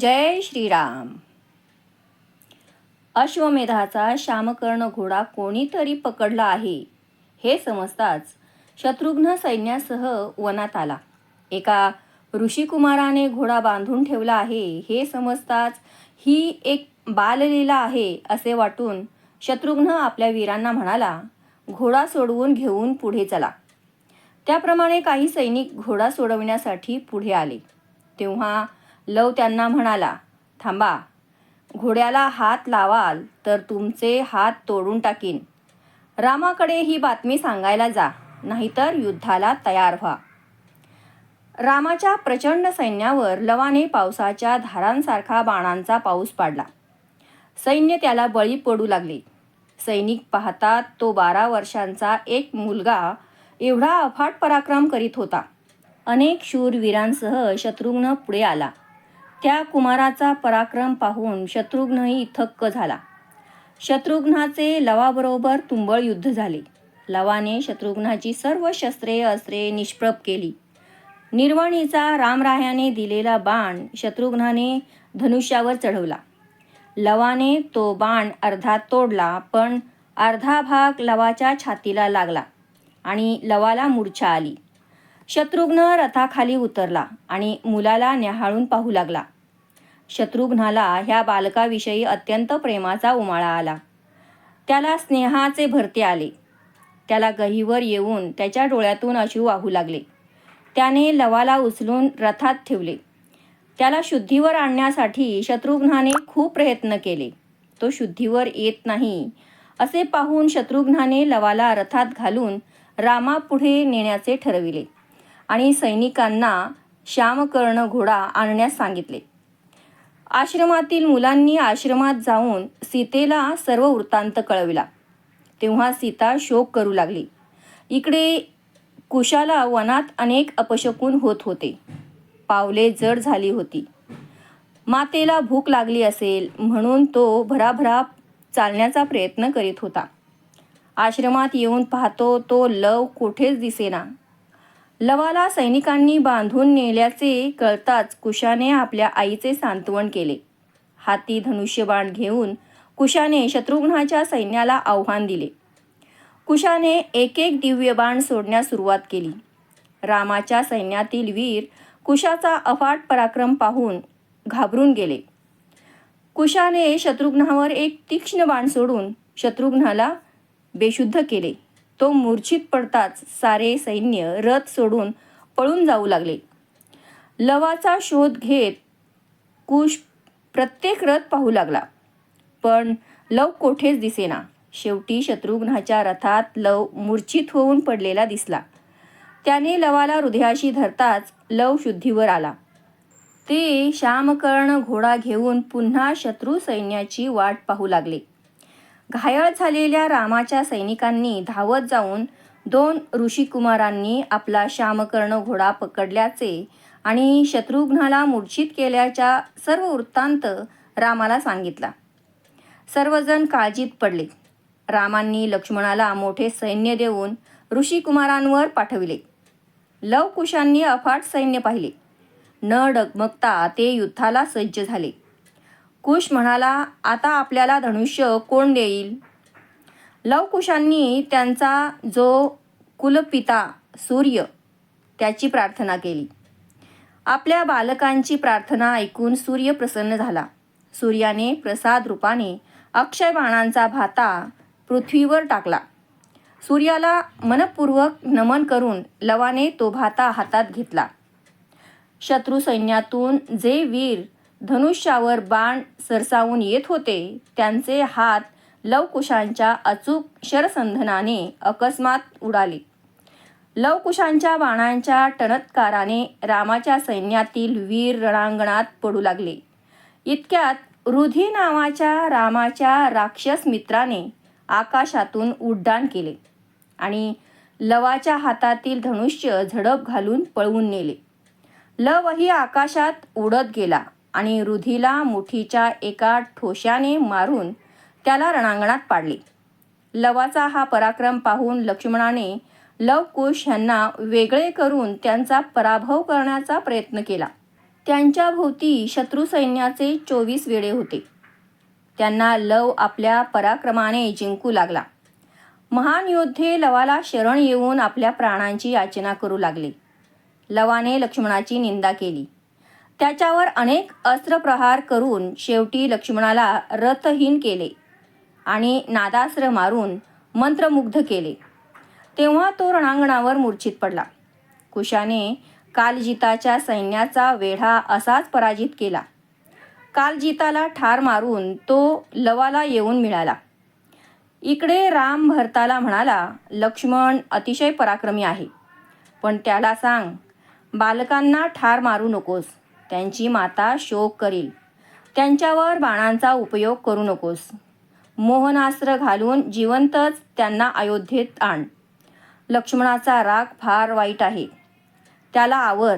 जय श्रीराम. अश्वमेधाचा श्यामकर्ण घोडा कोणीतरी पकडला आहे हे समजताच शत्रुघ्न सैन्यासह वनात आला. एका ऋषिकुमाराने घोडा बांधून ठेवला आहे हे समजताच ही एक बाललीला आहे असे वाटून शत्रुघ्न आपल्या वीरांना म्हणाला घोडा सोडवून घेऊन पुढे चला. त्याप्रमाणे काही सैनिक घोडा सोडविण्यासाठी पुढे आले. तेव्हा लव त्यांना म्हणाला थांबा घोड्याला हात लावाल तर तुमचे हात तोडून टाकीन. रामाकडे ही बातमी सांगायला जा नाहीतर युद्धाला तयार व्हा. रामाच्या प्रचंड सैन्यावर लवाने पावसाच्या धारांसारखा बाणांचा पाऊस पाडला. सैन्य त्याला बळी पडू लागले. सैनिक पाहतात तो बारा वर्षांचा एक मुलगा एवढा अफाट पराक्रम करीत होता. अनेक शूरवीरांसह शत्रुघ्न पुढे आला. त्या कुमाराचा पराक्रम पाहून शत्रुघ्नही थक्क झाला. शत्रुघ्नाचे लवाबरोबर तुंबळ युद्ध झाले. लवाने शत्रुघ्नाची सर्व शस्त्रे अस्त्रे निष्प्रभ केली. निर्वणीचा रामरायाने दिलेला बाण शत्रुघ्नाने धनुष्यावर चढवला. लवाने तो बाण अर्धा तोडला पण अर्धा भाग लवाच्या छातीला लागला आणि लवाला मूर्छा आली. शत्रुघ्न रथाखाली उतरला आणि मुलाला न्याहाळून पाहू लागला. शत्रुघ्नाला ह्या बालकाविषयी अत्यंत प्रेमाचा उमाळा आला. त्याला स्नेहाचे भरते आले. त्याला गहीवर येऊन त्याच्या डोळ्यातून अश्रू वाहू लागले. त्याने लवाला उचलून रथात ठेवले. त्याला शुद्धीवर आणण्यासाठी शत्रुघ्नाने खूप प्रयत्न केले. तो शुद्धीवर येत नाही असे पाहून शत्रुघ्नाने लवाला रथात घालून रामापुढे नेण्याचे ठरविले. आणि सैनिकांना श्यामकर्ण घोडा आणण्यास सांगितले. आश्रमातील मुलांनी आश्रमात जाऊन सीतेला सर्व वृत्तांत कळविला. तेव्हा सीता शोक करू लागली. इकडे कुशाला वनात अनेक अपशकून होत होते. पावले जड झाली होती. मातेला भूक लागली असेल म्हणून तो भराभरा चालण्याचा प्रयत्न करीत होता. आश्रमात येऊन पाहतो तो लव कुठेच दिसेना. लवाला सैनिकांनी बांधून नेल्याचे कळताच कुशाने आपल्या आईचे सांत्वन केले. हाती धनुष्यबाण घेऊन कुशाने शत्रुघ्नाच्या सैन्याला आव्हान दिले. कुशाने एक एक दिव्य बाण सोडण्यास सुरुवात केली. रामाच्या सैन्यातील वीर कुशाचा अफाट पराक्रम पाहून घाबरून गेले. कुशाने शत्रुघ्नावर एक तीक्ष्ण बाण सोडून शत्रुघ्नाला बेशुद्ध केले. तो मूर्छित पडताच सारे सैन्य रथ सोडून पळून जाऊ लागले. लवाचा शोध घेत कुश प्रत्येक रथ पाहू लागला. पण लव कोठेच दिसेना. शेवटी शत्रुघ्नाच्या रथात लव मूर्छित होऊन पडलेला दिसला. त्याने लवाला हृदयाशी धरताच लव शुद्धीवर आला. ते श्यामकर्ण घोडा घेऊन पुन्हा शत्रू सैन्याची वाट पाहू लागले. घायळ झालेल्या रामाच्या सैनिकांनी धावत जाऊन दोन ऋषिकुमारांनी आपला श्यामकर्ण घोडा पकडल्याचे आणि शत्रुघ्नाला मूर्छित केल्याच्या सर्व वृत्तांत रामाला सांगितला. सर्वजण काळजीत पडले. रामांनी लक्ष्मणाला मोठे सैन्य देऊन ऋषिकुमारांवर पाठविले. लवकुशांनी अफाट सैन्य पाहिले. न डगमगता ते युद्धाला सज्ज झाले. कुश म्हणाला आता आपल्याला धनुष्य कोण देईल? लवकुशांनी त्यांचा जो कुलपिता सूर्य त्याची प्रार्थना केली. आपल्या बालकांची प्रार्थना ऐकून सूर्य प्रसन्न झाला. सूर्याने प्रसाद रूपाने अक्षय बाणांचा भाता पृथ्वीवर टाकला. सूर्याला मनपूर्वक नमन करून लवाने तो भाता हातात घेतला. शत्रू सैन्यातून जे वीर धनुष्यावर बाण सरसावून येत होते. त्यांचे हात लवकुशांच्या अचूक शरसंधनाने अकस्मात उडाले. लवकुशांच्या बाणांच्या टणत्काराने रामाच्या सैन्यातील वीर रणांगणात पडू लागले. इतक्यात रुधी नावाच्या रामाच्या राक्षस मित्राने आकाशातून उड्डाण केले आणि लवाच्या हातातील धनुष्य झडप घालून पळवून नेले. लवही आकाशात उडत गेला. आणि रुधीला मुठीच्या एका ठोश्याने मारून त्याला रणांगणात पाडले. लवाचा हा पराक्रम पाहून लक्ष्मणाने लवकुश यांना वेगळे करून त्यांचा पराभव करण्याचा प्रयत्न केला. त्यांच्या भोवती शत्रू सैन्याचे चोवीस वेळे होते. त्यांना लव आपल्या पराक्रमाने जिंकू लागला. महान योद्धे लवाला शरण येऊन आपल्या प्राणांची याचना करू लागले. लवाने लक्ष्मणाची निंदा केली. त्याच्यावर अनेक अस्त्रप्रहार करून शेवटी लक्ष्मणाला रथहीन केले आणि नादास्त्र मारून मंत्रमुग्ध केले. तेव्हा तो रणांगणावर मूर्छित पडला. कुशाने कालजिताच्या सैन्याचा वेढा असाच पराजित केला. कालजिताला ठार मारून तो लवाला येऊन मिळाला. इकडे राम भरताला म्हणाला लक्ष्मण अतिशय पराक्रमी आहे. पण त्याला सांग बालकांना ठार मारू नकोस. त्यांची माता शोक करील. त्यांच्यावर बाणांचा उपयोग करू नकोस. मोहनास्त्र घालून जिवंतच त्यांना अयोध्येत आण. लक्ष्मणाचा राग फार वाईट आहे. त्याला आवर.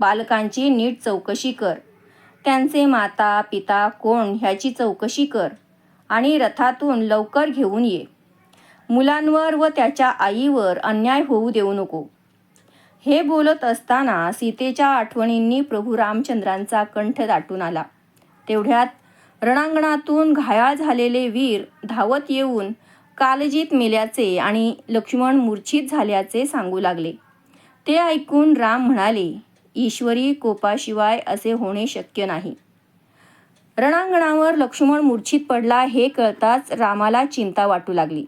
बालकांची नीट चौकशी कर. त्यांचे माता पिता कोण ह्याची चौकशी कर आणि रथातून लवकर घेऊन ये. मुलांवर व त्याच्या आईवर अन्याय होऊ देऊ नको. हे बोलत असताना सीतेच्या आठवणींनी प्रभू रामचंद्रांचा कंठ दाटून आला. तेवढ्यात रणांगणातून घायाळ झालेले वीर धावत येऊन कालजीत मेल्याचे आणि लक्ष्मण मूर्छित झाल्याचे सांगू लागले. ते ऐकून राम म्हणाले ईश्वरी कोपाशिवाय असे होणे शक्य नाही. रणांगणावर लक्ष्मण मूर्छित पडला हे कळताच रामाला चिंता वाटू लागली.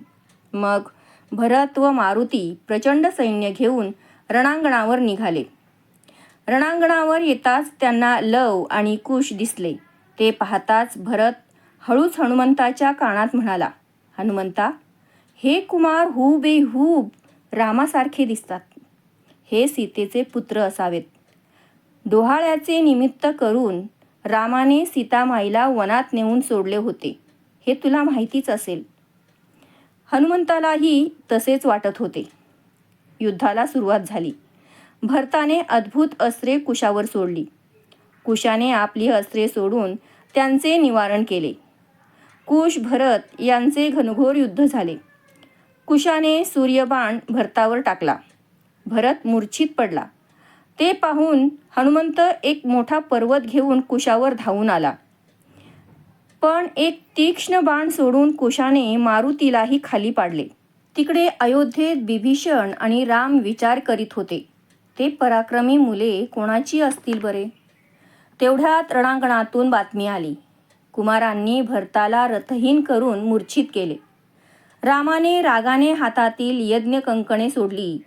मग भरत व मारुती प्रचंड सैन्य घेऊन रणांगणावर निघाले. रणांगणावर येताच त्यांना लव आणि कुश दिसले. ते पाहताच भरत हळूच हनुमंताच्या कानात म्हणाला हनुमंता हे कुमार हुबेहूब रामासारखे दिसतात. हे सीतेचे पुत्र असावेत. डोहाळ्याचे निमित्त करून रामाने सीतामाईला वनात नेऊन सोडले होते. हे तुला माहितीच असेल. हनुमंतालाही तसेच वाटत होते. युद्धाला सुरुवात झाली. भरताने अद्भुत अस्त्रे कुशावर सोडली. कुशाने आपली अस्त्रे सोडून त्यांचे निवारण केले. कुश भरत यांचे घनघोर युद्ध झाले. कुशाने सूर्यबाण भरतावर टाकला. भरत मूर्छित पडला. ते पाहून हनुमंत एक मोठा पर्वत घेऊन कुशावर धावून आला. पण एक तीक्ष्ण बाण सोडून कुशाने मारुतीलाही खाली पाडले. तिकडे अयोध्येत बिभीषण आणि राम विचार करीत होते. ते पराक्रमी मुले कोणाची असतील बरे? तेवढ्यात रणांगणातून बातमी आली. कुमारांनी भरताला रथहीन करून मूर्छित केले. रामाने रागाने हातातील यज्ञ कंकणे सोडली.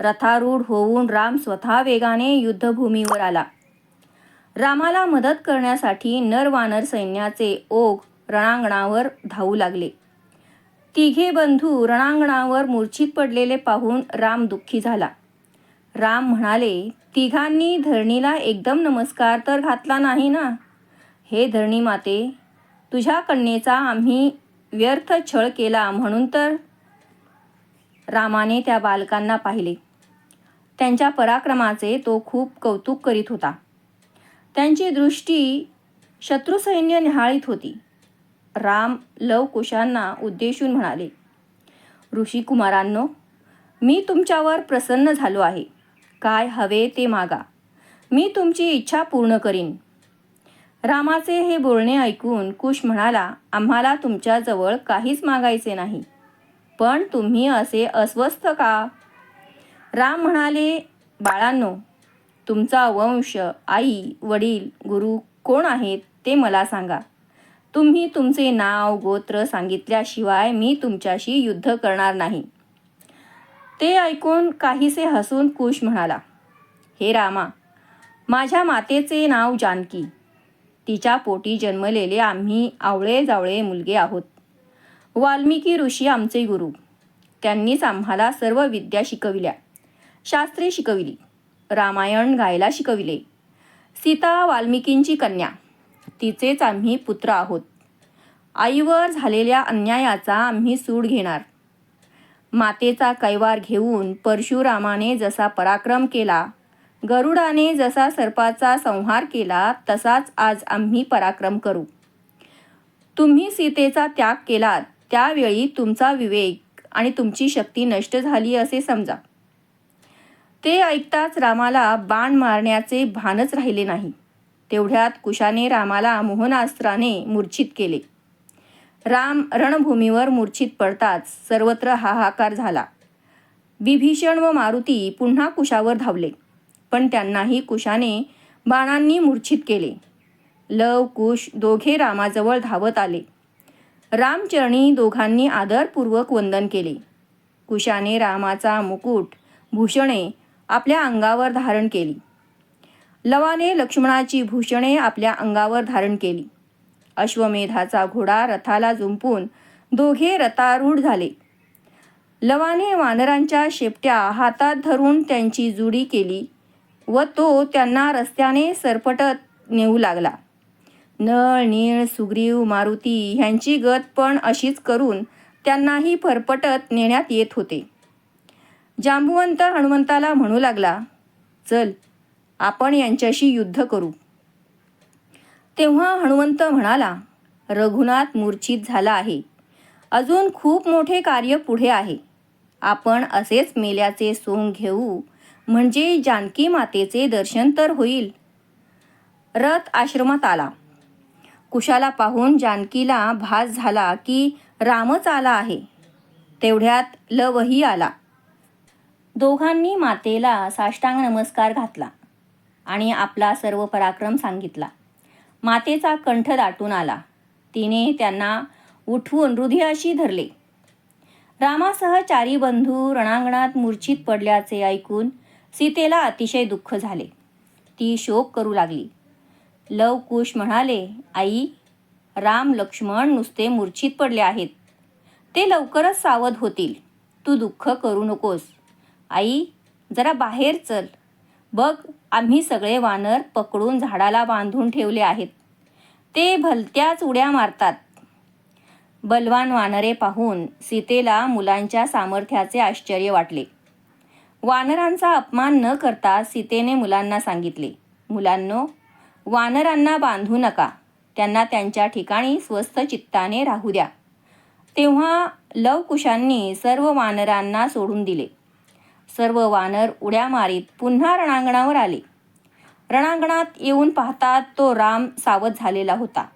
रथारूढ होऊन राम स्वतः वेगाने युद्धभूमीवर आला. रामाला मदत करण्यासाठी नरवानर सैन्याचे ओघ रणांगणावर धावू लागले. तिघे बंधू रणांगणावर मूर्छित पडलेले पाहून राम दुःखी झाला. राम म्हणाले तिघांनी धरणीला एकदम नमस्कार तर घातला नाही ना? हे धरणी माते तुझ्या कन्येचा आम्ही व्यर्थ छळ केला म्हणून तर? रामाने त्या बालकांना पाहिले. त्यांच्या पराक्रमाचे तो खूप कौतुक करीत होता. त्यांची दृष्टी शत्रुसैन्य निहाळीत होती. राम लवकुशांना उद्देशून म्हणाले ऋषिकुमारांनो मी तुमच्यावर प्रसन्न झालो आहे. काय हवे ते मागा. मी तुमची इच्छा पूर्ण करीन. रामाचे हे बोलणे ऐकून कुश म्हणाला आम्हाला तुमच्याजवळ काहीच मागायचे नाही. पण तुम्ही असे अस्वस्थ का? राम म्हणाले बाळांनो तुमचा वंश आई वडील गुरु कोण आहेत ते मला सांगा. तुम्ही तुमचे नाव गोत्र सांगितल्याशिवाय मी तुमच्याशी युद्ध करणार नाही. ते ऐकून काहीसे हसून कुश म्हणाला हे रामा माझ्या मातेचे नाव जानकी. तिच्या पोटी जन्मलेले आम्ही आवळे जावळे मुलगे आहोत. वाल्मिकी ऋषी आमचे गुरु. त्यांनीच आम्हाला सर्व विद्या शिकविल्या. शास्त्रे शिकविली. रामायण गायला शिकविले. सीता वाल्मिकींची कन्या. तिचेच आम्ही पुत्र आहोत. आईवर झालेल्या अन्यायाचा आम्ही सूड घेणार. मातेचा कैवार घेऊन परशुरामाने जसा पराक्रम केला गरुडाने जसा सर्पाचा संहार केला तसाच आज आम्ही पराक्रम करू. तुम्ही सीतेचा त्याग केलात त्यावेळी तुमचा विवेक आणि तुमची शक्ती नष्ट झाली असे समजा. ते ऐकताच रामाला बाण मारण्याचे भानच राहिले नाही. तेवढ्यात कुशाने रामाला मोहनास्त्राने मूर्छित केले. राम रणभूमीवर मूर्छित पडताच सर्वत्र हाहाकार झाला. विभीषण व मारुती पुन्हा कुशावर धावले पण त्यांनाही कुशाने बाणांनी मूर्छित केले. लव कुश दोघे रामाजवळ धावत आले. रामचरणी दोघांनी आदरपूर्वक वंदन केले. कुशाने रामाचा मुकुट भूषणे आपल्या अंगावर धारण केली. लवाने लक्ष्मणाची भूषणे आपल्या अंगावर धारण केली. अश्वमेधाचा घोडा रथाला जुंपून दोघे रथारूढ झाले. लवाने वानरांच्या शेपट्या हातात धरून त्यांची जुडी केली व तो त्यांना रस्त्याने सरपटत नेऊ लागला. नळ नीळ सुग्रीव मारुती ह्यांची गत पण अशीच करून त्यांनाही फरफटत नेण्यात येत होते. जांबुवंत हनुमंताला म्हणू लागला चल आपण यांच्याशी युद्ध करू. तेव्हा हनुमंत म्हणाला रघुनाथ मूर्छित झाला आहे. अजून खूप मोठे कार्य पुढे आहे. आपण असेच मेल्याचे सोंग घेऊ म्हणजे जानकी मातेचे दर्शन तर होईल. रथ आश्रमात आला. कुशाला पाहून जानकीला भास झाला की रामच आला आहे. तेवढ्यात लवही आला. दोघांनी मातेला साष्टांग नमस्कार घातला. आणि आपला सर्व पराक्रम सांगितला. मातेचा कंठ दाटून आला. तिने त्यांना उठवून हृदयाशी धरले. रामासह चारी बंधू रणांगणात मूर्छित पडल्याचे ऐकून सीतेला अतिशय दुःख झाले. ती शोक करू लागली. लव कुश म्हणाले आई राम लक्ष्मण नुसते मूर्छित पडले आहेत. ते लवकरच सावध होतील. तू दुःख करू नकोस. आई जरा बाहेर चल. बघ आम्ही सगळे वानर पकडून झाडाला बांधून ठेवले आहेत. ते भलत्याच उड्या मारतात. बलवान वानरे पाहून सीतेला मुलांच्या सामर्थ्याचे आश्चर्य वाटले. वानरांचा अपमान न करता सीतेने मुलांना सांगितले मुलांनो वानरांना बांधू नका. त्यांना त्यांच्या ठिकाणी स्वस्थ चित्ताने राहू द्या. तेव्हा लवकुशांनी सर्व वानरांना सोडून दिले. सर्व वानर उड्या मारीत पुन्हा रणांगणावर आले. रणांगणात येऊन पाहतात तो राम सावध झालेला होता.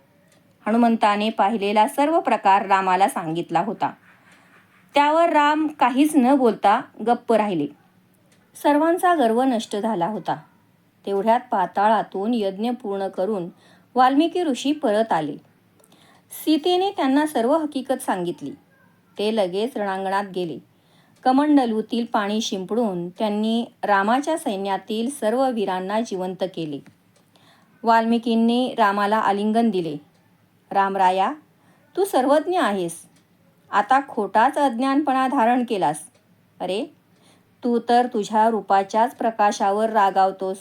हनुमंताने पाहिलेला सर्व प्रकार रामाला सांगितला होता. त्यावर राम काहीच न बोलता गप्प राहिले. सर्वांचा गर्व नष्ट झाला होता. तेवढ्यात पाताळातून यज्ञ पूर्ण करून वाल्मिकी ऋषी परत आले. सीतेने त्यांना सर्व हकीकत सांगितली. ते लगेच रणांगणात गेले. कमंडलूतील पाणी शिंपडून त्यांनी रामाच्या सैन्यातील सर्व वीरांना जिवंत केले. वाल्मिकींनी रामाला आलिंगन दिले. रामराया तू सर्वज्ञ आहेस. आता खोटाच अज्ञानपणा धारण केलास. अरे तू तर तुझ्या रूपाच्याच प्रकाशावर रागावतोस.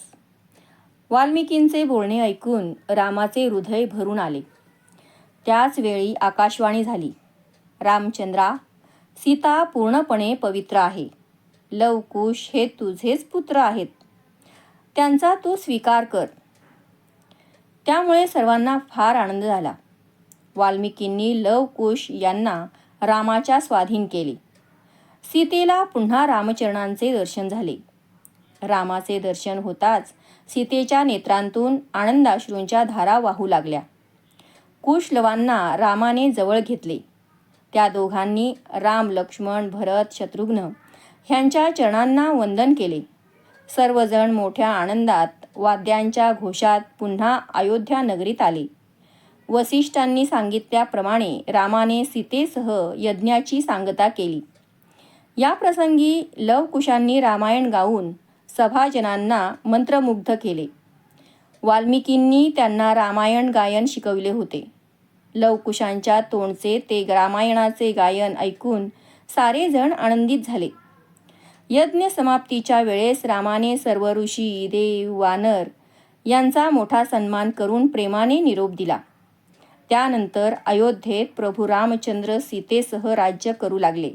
वाल्मिकींचे बोलणे ऐकून रामाचे हृदय भरून आले. त्याच वेळी आकाशवाणी झाली. रामचंद्रा सीता पूर्णपणे पवित्र आहे. लवकुश हे तुझेच पुत्र आहेत. त्यांचा तू स्वीकार कर. त्यामुळे सर्वांना फार आनंद झाला. वाल्मिकींनी लवकुश यांना रामाच्या स्वाधीन केले. सीतेला पुन्हा रामचरणांचे दर्शन झाले. रामाचे दर्शन होताच सीतेच्या नेत्रांतून आनंदाश्रूंच्या धारा वाहू लागल्या. कुशलवांना रामाने जवळ घेतले. त्या दोघांनी राम लक्ष्मण भरत शत्रुघ्न ह्यांच्या चरणांना वंदन केले. सर्वजण मोठ्या आनंदात वाद्यांच्या घोषात पुन्हा अयोध्या नगरीत आले. वसिष्ठांनी सांगितल्याप्रमाणे रामाने सीतेसह यज्ञाची सांगता केली. या प्रसंगी लवकुशांनी रामायण गाऊन सभाजनांना मंत्रमुग्ध केले. वाल्मिकींनी त्यांना रामायण गायन शिकविले होते. लवकुशांच्या तोंडचे ते रामायणाचे गायन ऐकून सारेजण आनंदित झाले. यज्ञ समाप्तीच्या वेळेस रामाने सर्व ऋषी देव वानर यांचा मोठा सन्मान करून प्रेमाने निरोप दिला. त्यानंतर अयोध्येत प्रभू रामचंद्र सीतेसह राज्य करू लागले.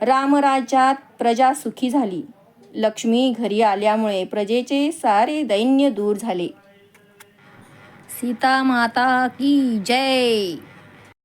रामराज्यात प्रजा सुखी झाली. लक्ष्मी घरी आल्यामुळे प्रजेचे सारे दैन्य दूर झाले. सीता माता की जय।